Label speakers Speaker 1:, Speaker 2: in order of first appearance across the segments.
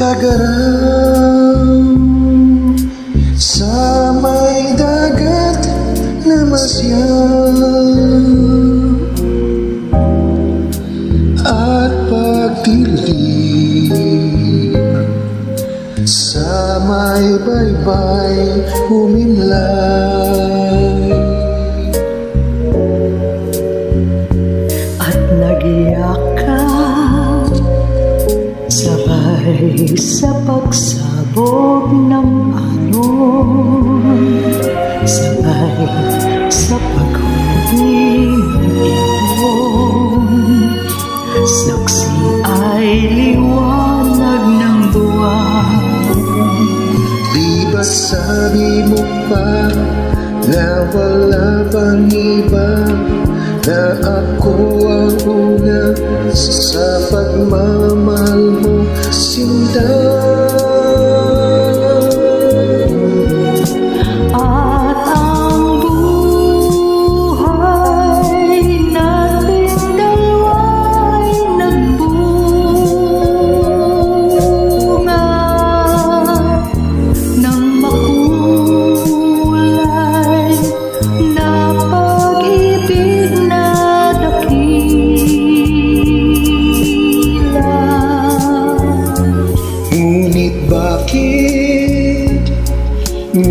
Speaker 1: Tagara may baybay humimlay
Speaker 2: at nagiyak ka sabay sa pagsabog ng alon sabay sa paghuli ng ibon saksi
Speaker 1: Di ba sabi mo pa na wala pang iba? Na ako ang una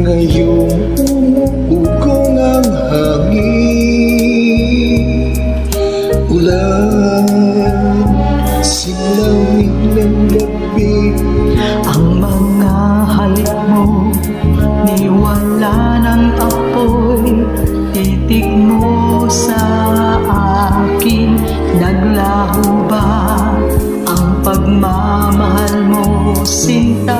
Speaker 1: ngayong umuugong ang hangin Ulan, silawin ng gabi
Speaker 2: Ang mga halik mo Niwala ng apoy. Titig mo sa akin Naglaho ba Ang pagmamahal mo Sinta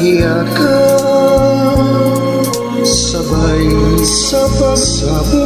Speaker 1: Nag-iyak ka Sabay sa pasabog ng